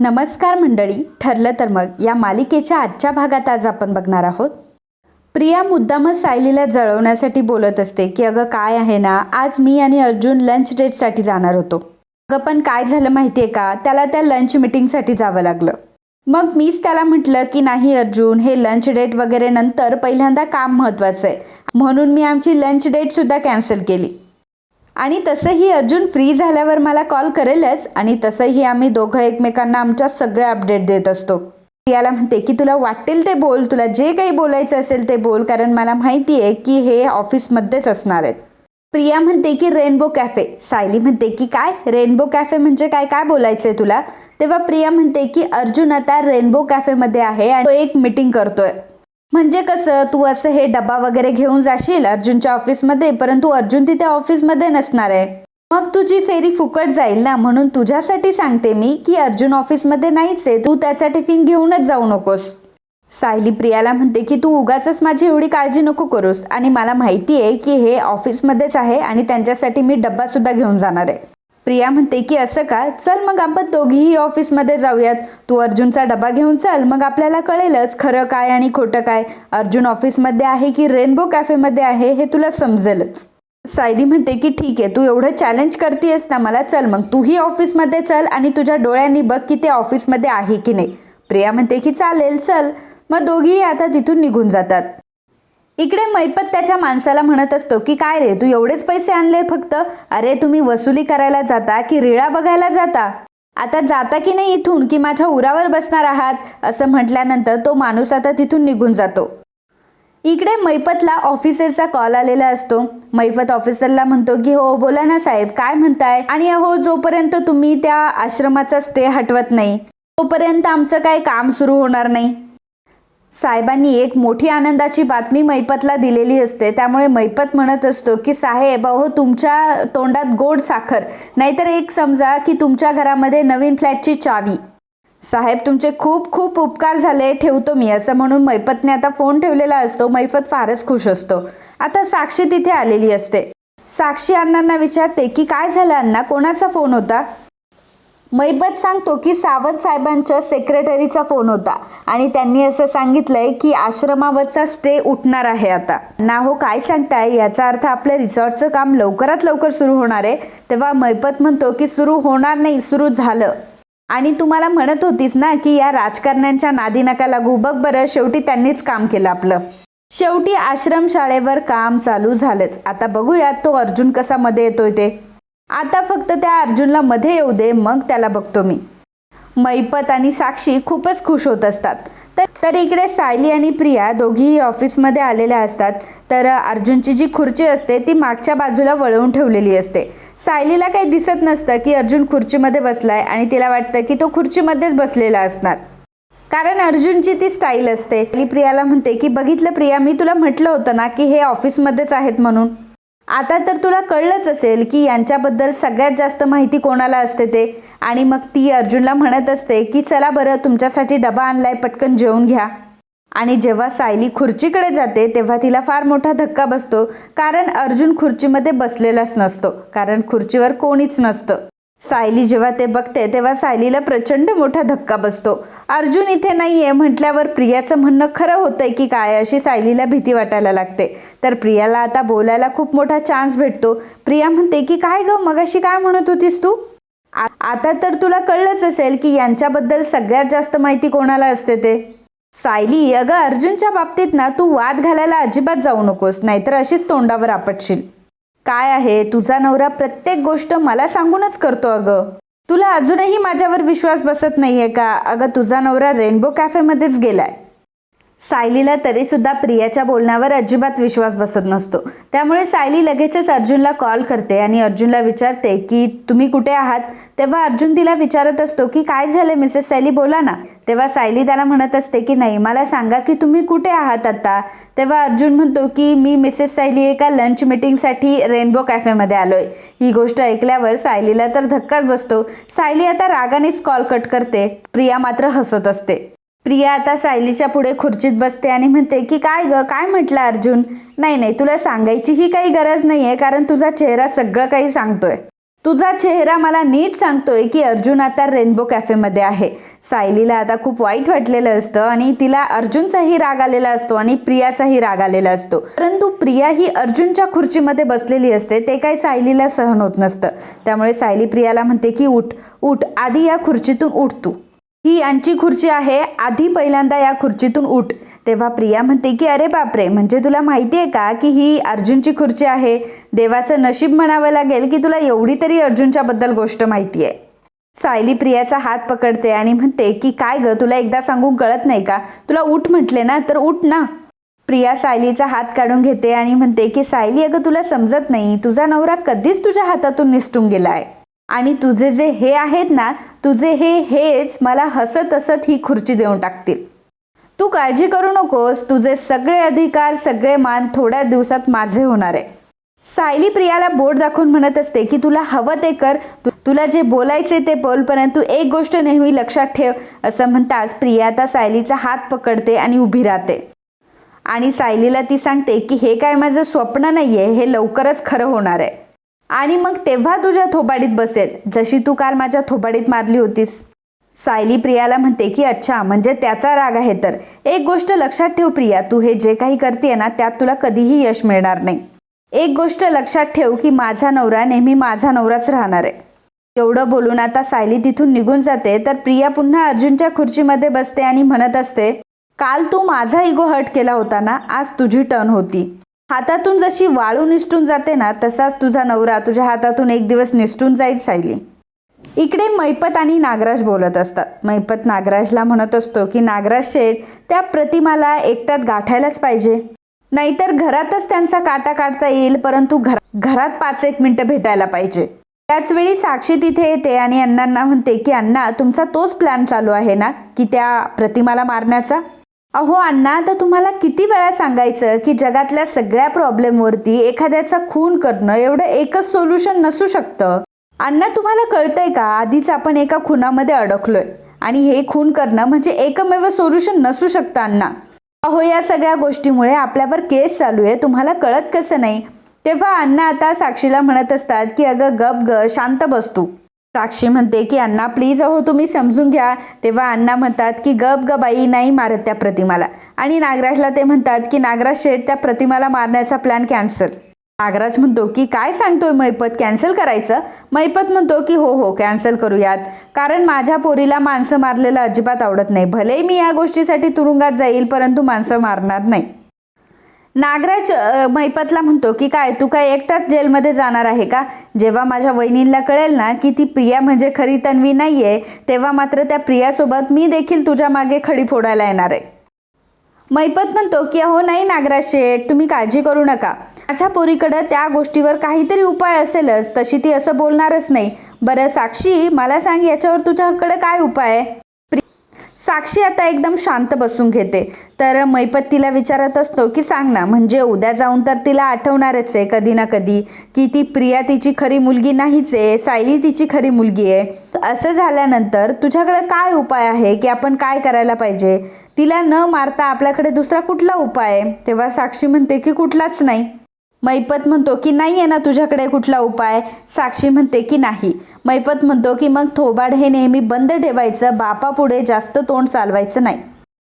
नमस्कार मंडळी ठरलं तर मग या मालिकेच्या आजच्या भागात आज आपण बघणार आहोत. प्रिया मुद्दामच सायलीला जळवण्यासाठी बोलत असते की अगं काय आहे ना आज मी आणि अर्जुन लंच डेटसाठी जाणार होतो. अगं पण काय झालं माहिती आहे का? त्याला त्या लंच मिटिंगसाठी जावं लागलं. मग मीच त्याला म्हटलं की नाही अर्जुन हे लंच डेट वगैरे नंतर पहिल्यांदा काम महत्त्वाचं आहे. म्हणून मी आमची लंच डेटसुद्धा कॅन्सल केली. आणि तसंही अर्जुन फ्री झाल्यावर मला कॉल करेलच आणि तसंही आम्ही दोघं एकमेकांना आमच्या सगळे अपडेट देत असतो. याला म्हणते की तुला वाटेल ते बोल तुला जे काही बोलायचं असेल ते बोल कारण मला माहिती आहे की हे ऑफिसमध्येच असणार आहेत. प्रिया म्हणते की रेनबो कॅफे सायली म्हणते की काय? रेनबो कॅफे म्हणजे काय? काय बोलायचंय तुला? तेव्हा प्रिया म्हणते की अर्जुन आता रेनबो कॅफेमध्ये आहे आणि तो एक मीटिंग करतोय. म्हणजे कसं तू असं हे डबा वगैरे घेऊन जाशील अर्जुनच्या ऑफिसमध्ये परंतु अर्जुन तिथे ऑफिसमध्ये नसणार आहे. मग तुझी फेरी फुकट जाईल ना म्हणून तुझ्यासाठी सांगते मी की अर्जुन ऑफिसमध्ये नाहीच आहे तू त्याचा टिफिन घेऊनच जाऊ नकोस. सायली प्रियाला म्हणते की तू उगाच माझी एवढी काळजी नको करूस. आणि मला माहिती आहे की हे ऑफिसमध्येच आहे आणि त्यांच्यासाठी मी डब्बासुद्धा घेऊन जाणार आहे. प्रिया म्हणते की असं का? चल मग आपण दोघीही ऑफिसमध्ये जाऊयात. तू अर्जुनचा डबा घेऊन चल. मग आपल्याला कळेलच खरं काय आणि खोटं काय. अर्जुन ऑफिसमध्ये आहे की रेनबो कॅफेमध्ये आहे हे तुला समजेलच. सायली म्हणते की ठीक आहे तू एवढं चॅलेंज करतेस ना मला चल मग. तूही ऑफिसमध्ये चल आणि तुझ्या डोळ्यांनी बघ की ते ऑफिसमध्ये आहे की नाही. प्रिया म्हणते की चालेल चल. मग दोघीही आता तिथून निघून जातात. इकडे मैपत त्याच्या माणसाला म्हणत असतो की काय रे तू एवढेच पैसे आणले फक्त? अरे तुम्ही वसुली करायला जाता की रिळा बघायला जाता? आता जाता की नाही इथून की माझ्या उरावर बसणार आहात? असं म्हटल्यानंतर तो माणूस आता तिथून निघून जातो. इकडे मैपतला ऑफिसरचा कॉल आलेला असतो. मैपत ऑफिसरला म्हणतो की हो बोला ना साहेब काय म्हणताय? आणि अहो जोपर्यंत तुम्ही त्या आश्रमाचा स्टे हटवत नाही तोपर्यंत आमचं काय काम सुरू होणार नाही? साहेबांनी एक मोठी आनंदाची बातमी मैपतला दिलेली असते. त्यामुळे मैपत म्हणत असतो की साहेब अहो तुमच्या तोंडात गोड साखर. नाहीतर एक समजा की तुमच्या घरामध्ये नवीन फ्लॅटची चावी. साहेब तुमचे खूप खूप उपकार झाले ठेवतो मी असं म्हणून मैपतने आता फोन ठेवलेला असतो. मैपत फारच खुश असतो. आता साक्षी तिथे आलेली असते. साक्षी अण्णांना विचारते की काय झालं अण्णा? कोणाचा फोन होता? मैबत सांगतो की सावंत साहेबांच्या सेक्रेटरीचा फोन होता. आणि त्यांनी असं सांगितलंय की आश्रमावरचा स्टे उठणार आहे आता. ना हो काय सांगताय? याचा अर्थ आपल्या रिसॉर्टचं काम लवकरात लवकर सुरू होणार आहे. तेव्हा मैपत म्हणतो की सुरू होणार नाही सुरू झालं. आणि तुम्हाला म्हणत होतीस ना की या राजकारण्यांच्या नादी नका लागू. बघ बरं शेवटी त्यांनीच काम केलं आपलं. शेवटी आश्रमशाळेवर काम चालू झालंच. आता बघूयात तो अर्जुन कसा मध्ये येतोय ते. आता फक्त त्या अर्जुनला मध्ये येऊ दे मग त्याला बघतो मी. मैपत आणि साक्षी खूपच खुश होत असतात. तर तर इकडे सायली आणि प्रिया दोघीही ऑफिसमध्ये आलेल्या असतात. तर अर्जुनची जी खुर्ची असते ती मागच्या बाजूला वळवून ठेवलेली असते. सायलीला काही दिसत नसतं की अर्जुन खुर्चीमध्ये बसलाय आणि तिला वाटतं की तो खुर्चीमध्येच बसलेला असणार. कारण अर्जुनची ती स्टाईल असते. ती प्रियाला म्हणते की बघितलं प्रिया मी तुला म्हटलं होतं ना की हे ऑफिसमध्येच आहेत म्हणून. आता तर तुला कळलंच असेल की यांच्याबद्दल सगळ्यात जास्त माहिती कोणाला असते ते. आणि मग ती अर्जुनला म्हणत असते की चला बरं तुमच्यासाठी डबा आणलाय पटकन जेवून घ्या. आणि जेव्हा सायली खुर्चीकडे जाते तेव्हा तिला फार मोठा धक्का बसतो कारण अर्जुन खुर्चीमध्ये बसलेलाच नसतो कारण खुर्चीवर कोणीच नसतं. सायली जेव्हा ते बघते तेव्हा सायलीला प्रचंड मोठा धक्का बसतो. अर्जुन इथे नाहीये म्हटल्यावर प्रियाचं म्हणणं खरं होतंय की काय अशी सायलीला भीती वाटायला लागते. तर प्रियाला आता बोलायला खूप मोठा चान्स भेटतो. प्रिया म्हणते की काय ग मगाशी काय म्हणत होतीस तू? आता तर तुला कळलंच असेल की यांच्याबद्दल सगळ्यात जास्त माहिती कोणाला असते ते. सायली अगं अर्जुनच्या बाबतीत ना तू वाद घालायला अजिबात जाऊ नकोस नाहीतर अशीच तोंडावर आपटशील. काय आहे? तुझा नवरा प्रत्येक गोष्ट मला सांगूनच करतो अगं. तुला अजूनही माझ्यावर विश्वास बसत नाहीये का? अगं तुझा नवरा रेनबो कॅफेमध्येच गेलाय. सायलीला तरीसुद्धा प्रियाच्या बोलण्यावर अजिबात विश्वास बसत नसतो. त्यामुळे सायली लगेचच अर्जुनला कॉल करते आणि अर्जुनला विचारते की तुम्ही कुठे आहात? तेव्हा अर्जुन तिला विचारत असतो की काय झालं मिसेस सायली? बोला ना. तेव्हा सायली त्याला म्हणत असते की नाही मला सांगा की तुम्ही कुठे आहात आता? तेव्हा अर्जुन म्हणतो की मी मिसेस सायली एका लंच मीटिंगसाठी रेनबो कॅफेमध्ये आलोय. ही गोष्ट ऐकल्यावर सायलीला तर धक्काच बसतो. सायली आता रागानेच कॉल कट करते. प्रिया मात्र हसत असते. प्रिया आता सायलीच्या पुढे खुर्चीत बसते आणि म्हणते की काय ग? काय म्हटलं अर्जुन? नाही नाही तुला सांगायचीही काही गरज नाहीये कारण तुझा चेहरा सगळं काही सांगतोय. तुझा चेहरा मला नीट सांगतोय की अर्जुन आता रेनबो कॅफेमध्ये आहे. सायलीला आता खूप वाईट वाटलेलं असतं आणि तिला अर्जुनचाही राग आलेला असतो आणि प्रियाचाही राग आलेला असतो. परंतु प्रिया ही अर्जुनच्या खुर्चीमध्ये बसलेली असते ते काही सायलीला सहन होत नसतं. त्यामुळे सायली प्रियाला म्हणते की उठ उठ आधी या खुर्चीतून उठ तू. ही यांची खुर्ची आहे. आधी पहिल्यांदा या खुर्चीतून उठ. तेव्हा प्रिया म्हणते की अरे बापरे! म्हणजे तुला माहिती आहे का की ही अर्जुनची खुर्ची आहे? देवाचं नशीब म्हणावं लागेल की तुला एवढी तरी अर्जुनच्याबद्दल गोष्ट माहिती आहे. सायली प्रियाचा हात पकडते आणि म्हणते की काय ग? तुला एकदा सांगून कळत नाही का? तुला उठ म्हटले ना तर उठ ना. प्रिया सायलीचा हात काढून घेते आणि म्हणते की सायली अगं तुला समजत नाही. तुझा नवरा कधीच तुझ्या हातातून निसटून गेलाय. आणि तुझे जे हे आहेत ना तुझे हे हेच मला हसत हसत ही खुर्ची देऊन टाकतील. तू काळजी करू नकोस तुझे सगळे अधिकार सगळे मान थोड्या दिवसात माझे होणार आहे. सायली प्रियाला बोट दाखवून म्हणत असते की तुला हवं ते कर तु- तुला जे बोलायचे ते बोल परंतु एक गोष्ट नेहमी लक्षात ठेव असं म्हणताच प्रिया आता सायलीचा हात पकडते आणि उभी राहते. आणि सायलीला ती सांगते की हे काय माझं स्वप्न नाहीये हे लवकरच खरं होणार आहे. आणि मग तेव्हा तुझ्या थोबाडीत बसेल. जशी तू काल माझ्या थोबाडीत मारली होतीस. सायली प्रियाला म्हणते की अच्छा म्हणजे त्याचा राग आहे तर. एक गोष्ट लक्षात ठेव प्रिया तू हे जे काही करते ना त्यात तुला कधीही यश मिळणार नाही. एक गोष्ट लक्षात ठेव की माझा नवरा नेहमी माझा नवराच राहणार आहे. एवढं बोलून आता सायली तिथून निघून जाते तर प्रिया पुन्हा अर्जुनच्या खुर्चीमध्ये बसते आणि म्हणत असते काल तू माझा इगो हर्ट केला होता ना आज तुझी टर्न होती. हातातून जशी वाळू निसटून जाते ना तसाच तुझा नवरा तुझ्या हातातून एक दिवस निसटून जाईल सायली. इकडे मैपत आणि नागराज बोलत असतात. मैपत नागराजला म्हणत असतो की नागराज शेठ त्या प्रतिमाला एकट्यात गाठायलाच पाहिजे. नाहीतर घरातच त्यांचा काटा काढता येईल परंतु घर घरात पाच एक मिनटं भेटायला पाहिजे. त्याच वेळी साक्षी तिथे येते आणि अण्णांना म्हणते की अण्णा तुमचा तोच प्लॅन चालू आहे ना की त्या प्रतिमाला मारण्याचा? अहो अण्णा तर तुम्हाला किती वेळा सांगायचं की जगातल्या सगळ्या प्रॉब्लेमवरती एखाद्याचा खून करणं एवढं एकच सोल्युशन नसू शकतं? अण्णा तुम्हाला कळतंय का? आधीच आपण एका खुनामध्ये अडकलोय आणि हे खून करणं म्हणजे एकमेव सोल्युशन नसू शकतं अण्णा. अहो या सगळ्या गोष्टीमुळे आपल्यावर केस चालू आहे. तुम्हाला कळत कसं नाही? तेव्हा अण्णा आता साक्षीला म्हणत असतात की अगं गप ग शांत बसतो साक्षी म्हणते की अण्णा प्लीज अहो तुम्ही समजून घ्या. तेव्हा अण्णा म्हणतात की गप गबाई नाही मारत त्या प्रतिमाला. आणि नागराजला ते म्हणतात की नागराज शेठ त्या प्रतिमाला मारण्याचा प्लॅन कॅन्सल नागराज म्हणतो की काय सांगतोय मैपत? कॅन्सल करायचं? मैपत म्हणतो की हो हो कॅन्सल करूयात. कारण माझ्या पोरीला माणसं मारलेलं अजिबात आवडत नाही. भले मी या गोष्टीसाठी तुरुंगात जाईल परंतु माणसं मारणार नाही. नागराज मैपतला म्हणतो की काय तू काय एकटाच जेलमध्ये जाणार आहे का? जेव्हा माझ्या वहिनींना कळेल ना की ती प्रिया म्हणजे खरी तन्वी नाही आहे तेव्हा मात्र त्या प्रियासोबत मी देखील तुझ्या मागे खडी फोडायला येणार आहे. मैपत म्हणतो की अहो नाही नागराज शेठ तुम्ही काळजी करू नका. माझ्या पोरीकडं त्या गोष्टीवर काहीतरी उपाय असेलच तशी ती असं बोलणारच नाही. बरं साक्षी मला सांग याच्यावर तुझ्याकडं काय उपाय आहे? साक्षी आता एकदम शांत बसून घेते. तर मैपत तिला विचारत असतो की सांग ना म्हणजे उद्या जाऊन तर तिला आठवणारच आहे कधी ना कधी की ती प्रिया तिची खरी मुलगी नाहीच आहे सायली तिची खरी मुलगी आहे. असं झाल्यानंतर तुझ्याकडे काय उपाय आहे की आपण काय करायला पाहिजे? तिला न मारता आपल्याकडे दुसरा कुठला उपाय आहे? तेव्हा साक्षी म्हणते की कुठलाच नाही. मैपत म्हणतो की नाही आहे ना तुझ्याकडे कुठला उपाय? साक्षी म्हणते की नाही. मैपत म्हणतो की मग थोबाड हे नेहमी बंद ठेवायचं बापापुढे जास्त तोंड चालवायचं नाही.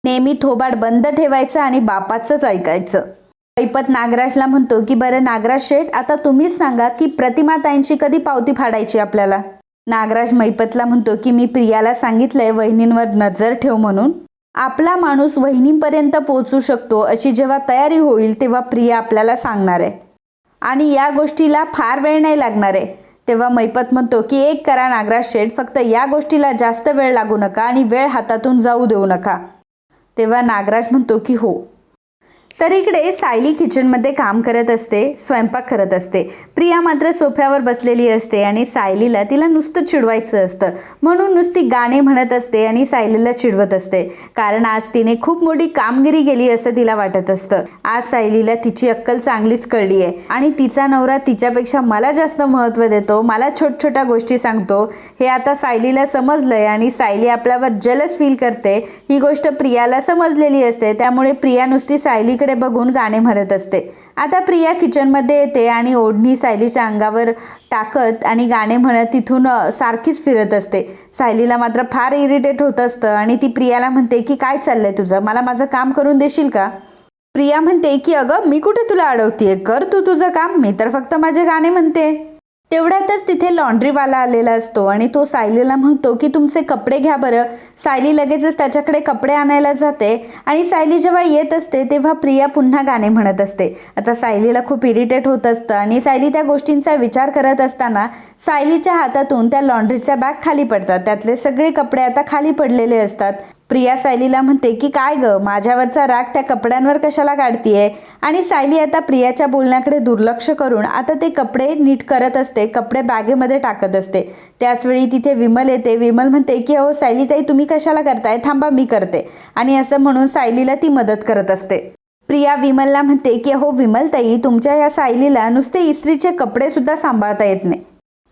नेहमी थोबाड बंद ठेवायचं आणि बापाचंच ऐकायचं. मैपत नागराजला म्हणतो की बरं नागराज शेठ आता तुम्हीच सांगा की प्रतिमाताईंची कधी पावती फाडायची आपल्याला? नागराज मैपतला म्हणतो की मी प्रियाला सांगितलंय वहिनींवर नजर ठेव म्हणून. आपला माणूस वहिनीपर्यंत पोहोचू शकतो अशी जेव्हा तयारी होईल तेव्हा प्रिया आपल्याला सांगणार आहे. आणि या गोष्टीला फार वेळ नाही लागणार आहे. तेव्हा मैपत म्हणतो की एक करा नागराज शेठ फक्त या गोष्टीला जास्त वेळ लागू नका आणि वेळ हातातून जाऊ देऊ नका. तेव्हा नागराज म्हणतो की हो. तर इकडे सायली किचनमध्ये काम करत असते स्वयंपाक करत असते. प्रिया मात्र सोफ्यावर बसलेली असते आणि सायलीला तिला नुसतं चिडवायचं असतं. म्हणून नुसती गाणे म्हणत असते आणि सायलीला चिडवत असते. कारण आज तिने खूप मोठी कामगिरी केली असं तिला वाटत असतं. आज सायलीला तिची अक्कल चांगलीच कळली आहे आणि तिचा नवरा तिच्यापेक्षा मला जास्त महत्त्व देतो मला छोट छोट्या गोष्टी सांगतो. हे आता सायलीला समजलंय आणि सायली आपल्यावर जलस फील करते. ही गोष्ट प्रियाला समजलेली असते. त्यामुळे प्रिया नुसती सायली तिकडे बघून गाणे म्हणत असते. आता प्रिया किचनमध्ये येते आणि ओढणी सायलीच्या अंगावर टाकत आणि गाणे म्हणत तिथून सारखीच फिरत असते. सायलीला मात्र फार इरिटेट होत असतं आणि ती प्रियाला म्हणते की काय चाललंय तुझं? मला माझं काम करून देशील का? प्रिया म्हणते की अगं मी कुठे तुला अडवतीये? कर तू तुझं काम. मी तर फक्त माझे गाणे म्हणते. तेवढ्यातच तिथे लॉन्ड्रीवाला आलेला असतो आणि तो सायलीला म्हणतो की तुमचे कपडे घ्या बरं. सायली लगेचच त्याच्याकडे कपडे आणायला जाते आणि सायली जेव्हा येत असते तेव्हा प्रिया पुन्हा गाणे म्हणत असते. आता सायलीला खूप इरिटेट होत असतं आणि सायली त्या गोष्टींचा विचार करत असताना सायलीच्या हातातून त्या लॉन्ड्रीच्या बॅग खाली पडतात. त्यातले सगळे कपडे आता खाली पडलेले असतात. प्रिया सायलीला म्हणते की काय ग माझ्यावरचा राग त्या कपड्यांवर कशाला काढतीये? आणि सायली आता प्रियाच्या बोलण्याकडे दुर्लक्ष करून आता ते कपडे नीट करत असते कपडे बॅगेमध्ये टाकत असते. त्याचवेळी तिथे विमल येते. विमल म्हणते की अहो सायलीताई तुम्ही कशाला करताय? थांबा मी करते. आणि असं म्हणून सायलीला ती मदत करत असते. प्रिया विमलला म्हणते की अहो विमलताई तुमच्या या सायलीला नुसते इस्त्रीचे कपडे सुद्धा सांभाळता येत नाही.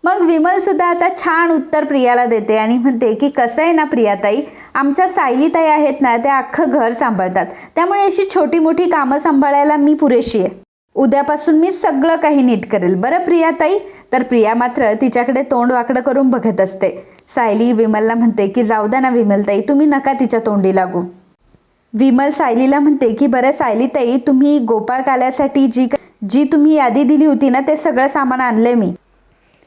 मग विमल सुद्धा आता छान उत्तर प्रियाला देते आणि म्हणते की कसं आहे ना प्रियाताई? आमच्या सायलीताई आहेत ना त्या अख्खं घर सांभाळतात. त्यामुळे अशी छोटी मोठी कामं सांभाळायला मी पुरेशी आहे. उद्यापासून मी सगळं काही नीट करेल. बरं प्रियाताई? तर प्रिया मात्र तिच्याकडे तोंड वाकडं करून बघत असते. सायली विमलला म्हणते की जाऊ द्या ना विमलताई तुम्ही नका तिच्या तोंडी लागू. विमल सायलीला म्हणते की बरं सायलीताई तुम्ही गोपाळ काल्यासाठी जी जी तुम्ही यादी दिली होती ना ते सगळं सामान आणलंय मी.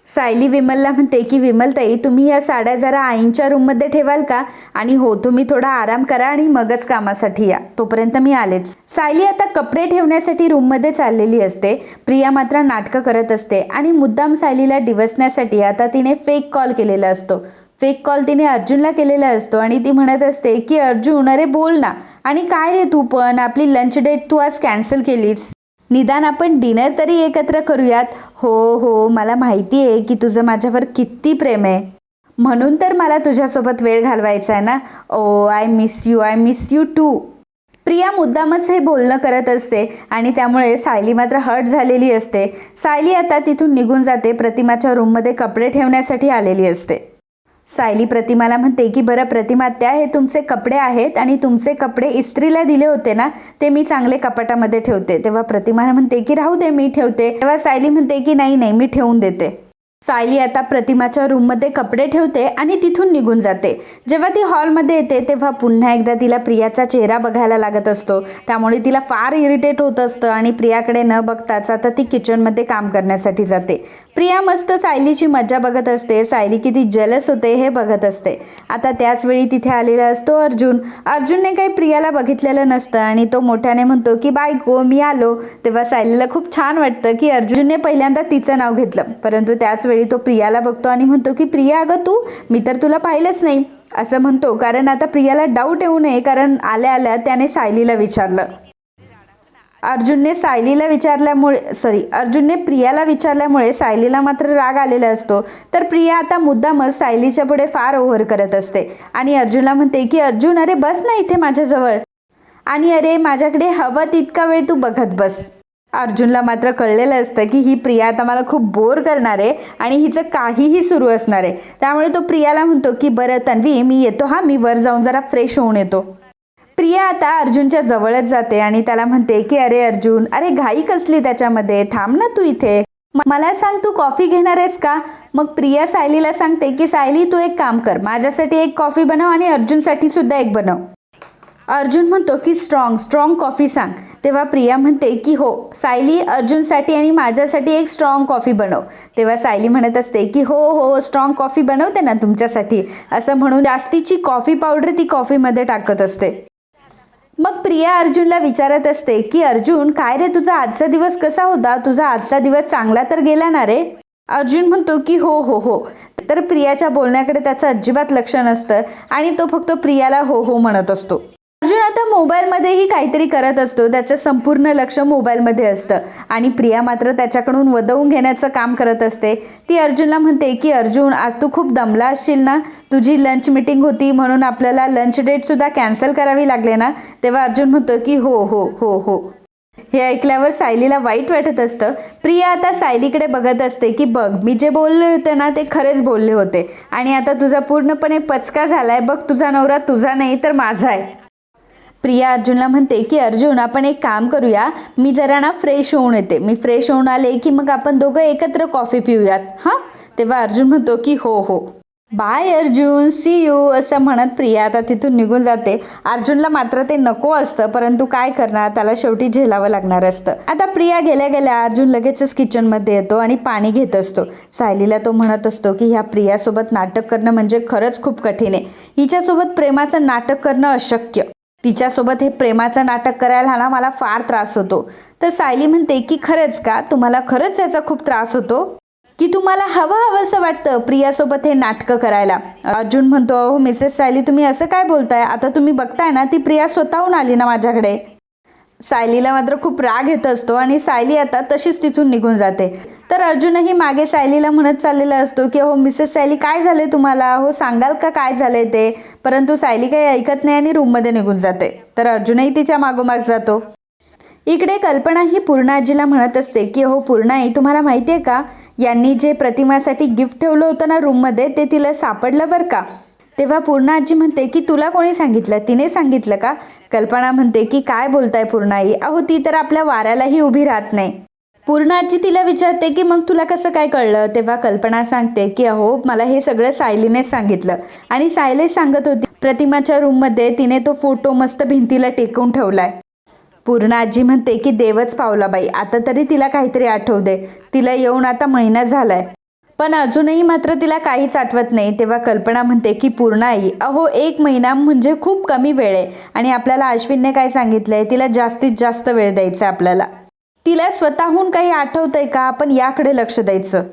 सायली विमलला म्हणते की विमलताई तुम्ही या साड्या जरा आईंच्या रूममध्ये ठेवाल का? आणि हो तुम्ही थोडा आराम करा आणि मगच कामासाठी या. तोपर्यंत मी आलेच. सायली आता कपडे ठेवण्यासाठी रूममध्ये चाललेली असते. प्रिया मात्र नाटकं करत असते आणि मुद्दाम सायलीला डिवसण्यासाठी आता तिने फेक कॉल केलेला असतो. फेक कॉल तिने अर्जुनला केलेला असतो आणि ती म्हणत असते की अर्जुन अरे बोल ना. आणि काय रे तू पण? आपली लंच डेट तू आज कॅन्सल केलीस. निदान आपण डिनर तरी एकत्र करूयात. हो हो मला माहिती आहे की तुझं माझ्यावर किती प्रेम आहे. म्हणून तर मला तुझ्यासोबत वेळ घालवायचा आहे ना? ओ I miss you I miss you too Priya मुद्दामच हे बोलणं करत असते आणि त्यामुळे सायली मात्र हर्ट झालेली असते. सायली आता तिथून निघून जाते प्रतिमाच्या रूममध्ये कपडे ठेवण्यासाठी आलेली असते. सायली प्रतिमाला म्हणते की बरं प्रतिमा त्या हे तुमचे कपडे आहेत आणि तुमचे कपडे इस्त्रीला दिले होते ना ते मी चांगले कपाटामध्ये ठेवते. तेव्हा प्रतिमाला म्हणते की राहू दे मी ठेवते. तेव्हा सायली म्हणते की नाही नाही मी ठेवून देते. सायली आता प्रतिमाच्या रूममध्ये कपडे ठेवते आणि तिथून निघून जाते. जेव्हा ती हॉलमध्ये येते तेव्हा पुन्हा एकदा तिला प्रियाचा चेहरा बघायला लागत असतो. त्यामुळे तिला फार इरिटेट होत असतं आणि प्रियाकडे न बघताच आता ती किचनमध्ये काम करण्यासाठी जाते. प्रिया मस्त सायलीची मज्जा बघत असते. सायली किती जलस होते हे बघत असते. आता त्याच वेळी तिथे आलेला असतो अर्जुन. अर्जुनने काही प्रियाला बघितलेलं नसतं आणि तो मोठ्याने म्हणतो की बायको मी आलो. तेव्हा सायलीला खूप छान वाटतं की अर्जुनने पहिल्यांदा तिचं नाव घेतलं. परंतु त्याच वेळी तो प्रियाला बघतो आणि म्हणतो की प्रिया अगं तू मी तर तुला पाहिलंच नाही. असं म्हणतो. कारण आता प्रियाला डाऊट येऊ नये कारण आल्या आल्या त्याने सायलीला विचारलं. अर्जुनने सायलीला विचारल्यामुळे सॉरी अर्जुनने प्रियाला विचारल्यामुळे सायलीला मात्र राग आलेला असतो. तर प्रिया आता मुद्दामच सायलीच्या पुढे फार ओव्हर करत असते. आणि अर्जुनला म्हणते की अर्जुन अरे बस ना इथे माझ्याजवळ. आणि अरे माझ्याकडे हवं तितका वेळ तू बघत बस. अर्जुनला मात्र कळलेलं असतं की ही प्रिया आता मला खूप बोर करणार आहे आणि हिचं काहीही सुरू असणार आहे. त्यामुळे तो प्रियाला म्हणतो की बरं तन्वी मी येतो हा मी वर जाऊन जरा फ्रेश होऊन येतो. प्रिया आता अर्जुनच्या जवळच जाते आणि त्याला म्हणते की अरे अर्जुन अरे घाई कसली त्याच्यामध्ये? थांब ना तू इथे. मला सांग तू कॉफी घेणार आहेस का? मग प्रिया सायलीला सांगते की सायली तू एक काम कर माझ्यासाठी एक कॉफी बनव आणि अर्जुनसाठी सुद्धा एक बनव. अर्जुन म्हणतो की स्ट्रॉंग स्ट्रॉंग कॉफी सांग. तेव्हा प्रिया म्हणते की हो सायली अर्जुनसाठी आणि माझ्यासाठी एक स्ट्रॉंग कॉफी बनव. तेव्हा सायली म्हणत असते की हो हो, हो स्ट्रॉंग कॉफी बनवते ना तुमच्यासाठी. असं म्हणून जास्तीची कॉफी पावडर ती कॉफीमध्ये टाकत असते. मग प्रिया अर्जुनला विचारत असते की अर्जुन काय रे तुझा आजचा दिवस कसा होता? तुझा आजचा दिवस चांगला तर गेला ना रे? अर्जुन म्हणतो की हो हो हो. तर प्रियाच्या बोलण्याकडे त्याचं अजिबात लक्ष नसतं आणि तो फक्त प्रियाला हो हो म्हणत असतो. अर्जुन आता मोबाईलमध्येही काहीतरी करत असतो. त्याचं संपूर्ण लक्ष मोबाईलमध्ये असतं. आणि प्रिया मात्र त्याच्याकडून वदवून घेण्याचं काम करत असते. ती अर्जुनला म्हणते की अर्जुन आज तू खूप दमला असशील ना? तुझी लंच मीटिंग होती म्हणून आपल्याला लंच डेटसुद्धा कॅन्सल करावी लागले ना? तेव्हा अर्जुन म्हणतो की हो हो हो हो. हे ऐकल्यावर सायलीला वाईट वाटत असतं. प्रिया आता सायलीकडे बघत असते की बघ मी जे बोलले होते ना ते खरेच बोलले होते. आणि आता तुझा पूर्णपणे पचका झालाय. बघ तुझा नवरा तुझा नाही तर माझा आहे. प्रिया अर्जुनला म्हणते की अर्जुन आपण एक काम करूया. मी जरा ना फ्रेश होऊन येते. मी फ्रेश होऊन आले की मग आपण दोघं एकत्र कॉफी पिऊयात. हां? तेव्हा अर्जुन म्हणतो की हो हो. बाय अर्जुन. सी यू असं म्हणत प्रिया आता तिथून निघून जाते. अर्जुनला मात्र ते नको असतं परंतु काय करणार? त्याला शेवटी झेलावं लागणार असतं. आता प्रिया गेल्या गेल्या अर्जुन लगेचच किचनमध्ये येतो आणि पाणी घेत असतो. सायलीला तो म्हणत असतो की ह्या प्रियासोबत नाटक करणं म्हणजे खरंच खूप कठीण आहे. हिच्यासोबत प्रेमाचं नाटक करणं अशक्य. तिच्यासोबत हे प्रेमाचं नाटक करायला ना मला फार त्रास होतो. तर सायली म्हणते की खरंच का? तुम्हाला खरंच याचा खूप त्रास होतो? की तुम्हाला हवं हवंसं वाटतं प्रियासोबत हे नाटकं करायला? अर्जुन म्हणतो अहो मिसेस सायली तुम्ही असं काय बोलताय? आता तुम्ही बघताय ना ती प्रिया स्वतःहून आली ना माझ्याकडे. सायलीला मात्र खूप राग येत असतो आणि सायली आता तशीच तिथून निघून जाते. तर अर्जुनही मागे सायलीला म्हणत चाललेला असतो की हो मिसेस सायली काय झाले तुम्हाला? हो सांगाल का काय झाले ते? परंतु सायली काही ऐकत नाही आणि रूममध्ये निघून जाते. तर अर्जुनही तिच्या मागोमाग जातो. इकडे कल्पना ही पूर्णाजीला म्हणत असते की हो पूर्णाई तुम्हाला माहिती आहे का? यांनी जे प्रतिमासाठी गिफ्ट ठेवलं होतं ना रूममध्ये ते तिला सापडलं बरं का? तेव्हा पूर्णा आजी म्हणते की तुला कोणी सांगितलं? तिने सांगितलं का? कल्पना म्हणते की काय बोलताय पूर्णाई अहो ती तर आपल्या वाऱ्यालाही उभी राहत नाही. पूर्णा आजी तिला विचारते की मग तुला कसं काय कळलं? तेव्हा कल्पना सांगते की अहो मला हे सगळं सायलीनेच सांगितलं. आणि सायलेच सांगत होती प्रतिमाच्या रूममध्ये तिने तो फोटो मस्त भिंतीला टेकून ठेवलाय. पूर्ण आजी म्हणते की देवच पावला बाई आता तरी तिला काहीतरी आठवते तिला येऊन आता महिना झालाय. पण अजूनही मात्र तिला काहीच आठवत नाही. तेव्हा कल्पना म्हणते की पूर्ण आई अहो एक महिना म्हणजे खूप कमी वेळ आहे. आणि आपल्याला अश्विनने काय सांगितलंय? तिला जास्तीत जास्त वेळ द्यायचा आपल्याला. तिला स्वतःहून काही आठवतंय का? आपण याकडे लक्ष द्यायचं.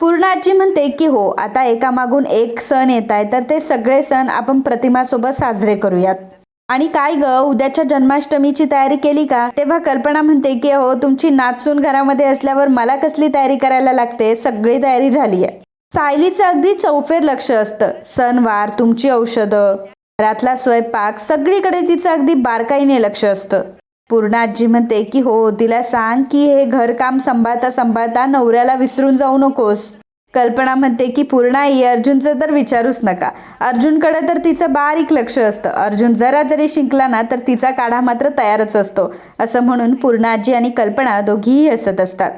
पूर्ण आजी म्हणते की हो आता एकामागून एक सण येत आहे. तर ते सगळे सण आपण प्रतिमासोबत साजरे करूयात. आणि काय ग उद्याच्या जन्माष्टमीची तयारी केली का? तेव्हा कल्पना म्हणते की हो तुमची नाचसून घरामध्ये असल्यावर मला कसली तयारी करायला लागते? सगळी तयारी झाली आहे. सायलीचं अगदी चौफेर लक्ष असतं. सणवार तुमची औषधं घरातला स्वयंपाक सगळीकडे तिचं अगदी बारकाईने लक्ष असतं. पूर्ण आजी म्हणते की हो तिला सांग की हे घरकाम सांभाळता सांभाळता नवऱ्याला विसरून जाऊ नकोस. कल्पना म्हणते की पूर्ण आई अर्जुनचं तर विचारूच नका. अर्जुनकडे तर तिचं बारीक लक्ष असतं. अर्जुन जरा जरी शिंकला ना तर तिचा काढा मात्र तयारच असतो. असं म्हणून पूर्ण आजी आणि कल्पना दोघीही हसत असतात.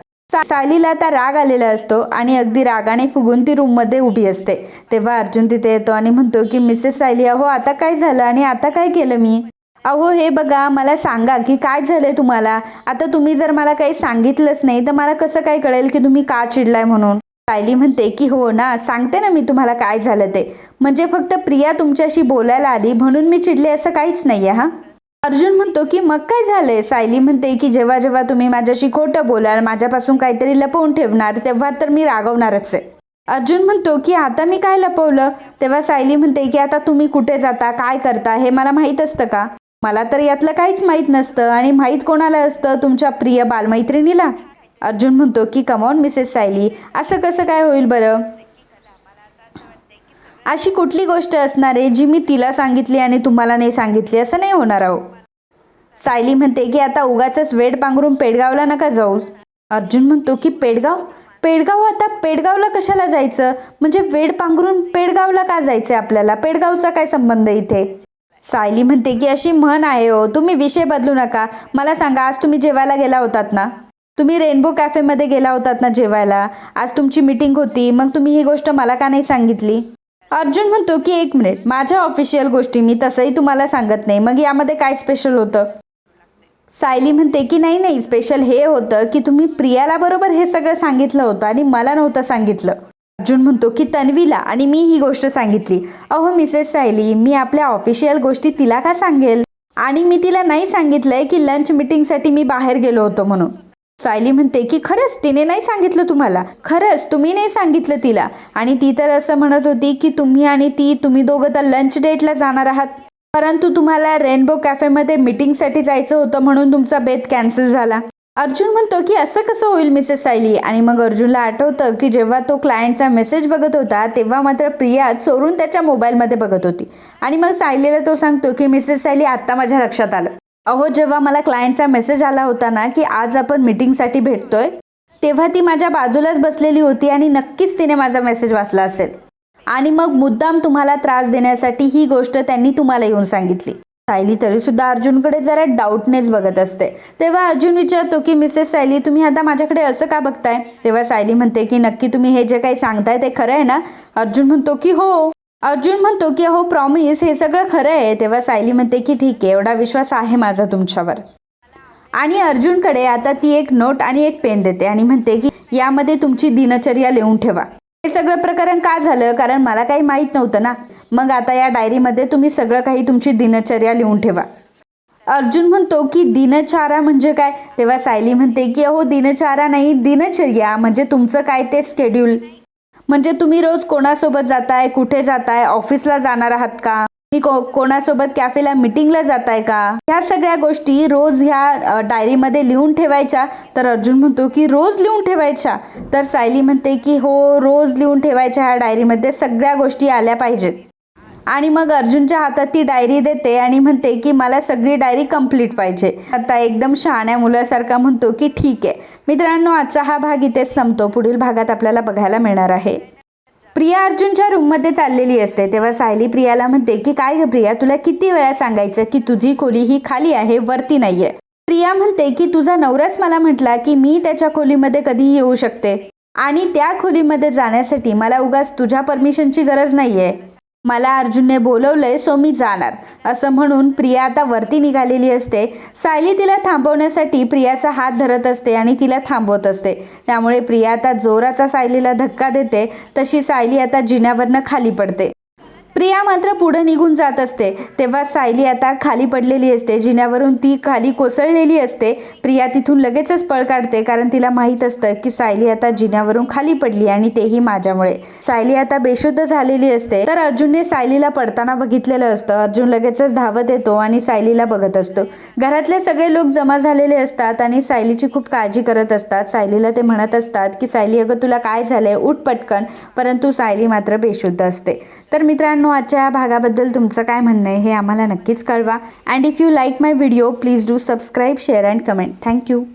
सालीला आता राग आलेला असतो आणि अगदी रागाने फुगून ती रूममध्ये उभी असते. तेव्हा अर्जुन तिथे येतो आणि म्हणतो की मिसेस सायली अहो आता काय झालं आणि आता काय केलं मी? अहो हे बघा मला सांगा की काय झालंय तुम्हाला? आता तुम्ही जर मला काही सांगितलंच नाही तर मला कसं काय कळेल की तुम्ही का चिडलाय म्हणून? सायली म्हणते की हो ना सांगते ना मी तुम्हाला काय झालं ते. म्हणजे फक्त प्रिया तुमच्याशी बोलायला आली म्हणून मी चिडले असं काहीच नाहीये हा? अर्जुन म्हणतो की मग काय झालंय? सायली म्हणते की जेव्हा जेव्हा तुम्ही माझ्याशी खोटं बोलाल माझ्यापासून काहीतरी लपवून ठेवणार तेव्हा तर मी रागवणारच आहे. अर्जुन म्हणतो की आता मी काय लपवलं? तेव्हा सायली म्हणते की आता तुम्ही कुठे जाता काय करता हे मला माहीत असतं का? मला तर यातलं काहीच माहीत नसतं आणि माहीत कोणाला असतं तुमच्या प्रिय बालमैत्रिणीला? अर्जुन म्हणतो की कमॉन मिसेस सायली असं कसं काय होईल बरं? अशी कुठली गोष्ट असणार आहे जी मी तिला सांगितली आणि तुम्हाला नाही सांगितली? असं नाही होणार अहो सायली म्हणते की आता उगाच वेड पांघरून पेडगावला नका जाऊ. अर्जुन म्हणतो की पेडगाव? पेडगाव आता पेडगावला कशाला जायचं? म्हणजे वेड पांघरून पेडगावला का जायचं आहे आपल्याला? पेडगावचा काय संबंध इथे? सायली म्हणते की अशी म्हण आहे हो. तुम्ही विषय बदलू नका. मला सांगा आज तुम्ही जेवायला गेला होतात ना? तुम्ही रेनबो कॅफेमध्ये गेला होतात ना जेवायला? आज तुमची मीटिंग होती मग तुम्ही ही गोष्ट मला का नाही सांगितली? अर्जुन म्हणतो की एक मिनिट माझ्या ऑफिशियल गोष्टी मी तसंही तुम्हाला सांगत नाही मग यामध्ये काय स्पेशल होतं? सायली म्हणते की नाही नाही स्पेशल हे होतं की तुम्ही प्रियाला बरोबर हे सगळं सांगितलं होतं आणि मला नव्हतं सांगितलं. अर्जुन म्हणतो की तन्वीला आणि मी ही गोष्ट सांगितली. अहो मिसेस सायली मी आपल्या ऑफिशियल गोष्टी तिला का सांगेल? आणि मी तिला नाही सांगितलंय की लंच मीटिंगसाठी मी बाहेर गेलो होतो म्हणून. सायली म्हणते की खरंच तिने नाही सांगितलं तुम्हाला? खरंच तुम्ही नाही सांगितलं तिला? आणि ती तर असं म्हणत होती की तुम्ही आणि ती तुम्ही दोघं तर लंच डेटला जाणार आहात. परंतु तुम्हाला रेनबो कॅफेमध्ये मीटिंगसाठी जायचं होतं म्हणून तुमचा बेत कॅन्सल झाला. अर्जुन म्हणतो की असं कसं होईल मिसेस सायली? आणि मग अर्जुनला आठवतं की जेव्हा तो क्लायंटचा मेसेज बघत होता तेव्हा मात्र प्रिया चोरून त्याच्या मोबाईलमध्ये बघत होती. आणि मग सायलीला तो सांगतो की मिसेस सायली आत्ता माझ्या लक्षात आलं. अहो जेव्हा मला क्लायंटचा मेसेज आला होता ना की आज आपण मीटिंगसाठी भेटतोय तेव्हा ती माझ्या बाजूलाच बसलेली होती आणि नक्कीच तिने माझा मेसेज वाचला असेल. आणि मग मुद्दाम तुम्हाला त्रास देण्यासाठी ही गोष्ट त्यांनी तुम्हाला येऊन सांगितली. सायली तरी सुद्धा अर्जुनकडे जरा डाऊटनेच बघत असते. तेव्हा अर्जुन विचारतो की मिसेस सायली तुम्ही आता माझ्याकडे असं का बघताय? तेव्हा सायली म्हणते की नक्की तुम्ही हे जे काही सांगताय ते खरं आहे ना? अर्जुन म्हणतो की हो. अर्जुन म्हणतो की अहो प्रॉमिस हे सगळं खरं आहे. तेव्हा सायली म्हणते की ठीक आहे एवढा विश्वास आहे माझा तुमच्यावर. आणि अर्जुनकडे आता ती एक नोट आणि एक पेन देते आणि म्हणते की यामध्ये तुमची दिनचर्या लिहून ठेवा. हे सगळं प्रकरण का झालं? कारण मला काही माहीत नव्हतं ना. मग आता या डायरीमध्ये तुम्ही सगळं काही तुमची दिनचर्या लिहून ठेवा. अर्जुन म्हणतो की दिनचारा म्हणजे काय? तेव्हा सायली म्हणते की अहो दिनचारा नाही दिनचर्या म्हणजे तुमचं काय ते स्केड्यूल म्हणजे तुम्ही रोज कोणासोबत जाताय कुठे जाताय ऑफिसला जाणार आहात का? मी को कोणासोबत कॅफेला मिटिंगला जाताय का? ह्या सगळ्या गोष्टी रोज ह्या डायरीमध्ये लिहून ठेवायच्या. तर अर्जुन म्हणतो की रोज लिहून ठेवायच्या. तर सायली म्हणते की हो रोज लिहून ठेवायच्या ह्या डायरीमध्ये सगळ्या गोष्टी आल्या पाहिजेत. आणि मग अर्जुनच्या हातात ती डायरी देते आणि म्हणते की मला सगळी डायरी कंप्लीट पाहिजे. आता एकदम शहाण्या मुलासारखा म्हणतो की ठीक आहे. मित्रांनो आजचा हा भाग इथेच संपतो. पुढील भागात आपल्याला बघायला मिळणार आहे. प्रिया अर्जुनच्या रूममध्ये चाललेली असते. तेव्हा सायली प्रियाला म्हणते की काय ग प्रिया? तुला किती वेळा सांगायचं की तुझी खोली ही खाली आहे वरती नाहीये? प्रिया म्हणते की तुझा नवराच मला म्हटला की मी त्याच्या खोलीमध्ये कधीही येऊ शकते. आणि त्या खोलीमध्ये जाण्यासाठी मला उगाच तुझ्या परमिशनची गरज नाहीये. मला अर्जुनने बोलवलंय सो मी जाणार. असं म्हणून प्रिया आता वरती निघालेली असते. सायली तिला थांबवण्यासाठी प्रियाचा हात धरत असते आणि तिला थांबवत असते. त्यामुळे प्रिया आता जोराचा सायलीला धक्का देते. तशी सायली आता जिन्यावरनं खाली पडते. प्रिया मात्र पुढे निघून जात असते. तेव्हा सायली आता खाली पडलेली असते. जिन्यावरून ती खाली कोसळलेली असते. प्रिया तिथून लगेचच पळ काढते कारण तिला माहीत असतं की सायली आता जिन्यावरून खाली पडली आणि तेही माझ्यामुळे. सायली आता बेशुद्ध झालेली असते. तर अर्जुनने सायलीला पडताना बघितलेलं असतं. अर्जुन लगेचच धावत येतो आणि सायलीला बघत असतो. घरातले सगळे लोक जमा झालेले असतात आणि सायलीची खूप काळजी करत असतात. सायलीला ते म्हणत असतात की सायली अगं तुला काय झालंय? उठ पटकन. परंतु सायली मात्र बेशुद्ध असते. तर मित्रांनो आजच्या या भागाबद्दल तुमचं काय म्हणणं आहे हे आम्हाला नक्कीच कळवा. And if you like my video please do subscribe share and comment thank you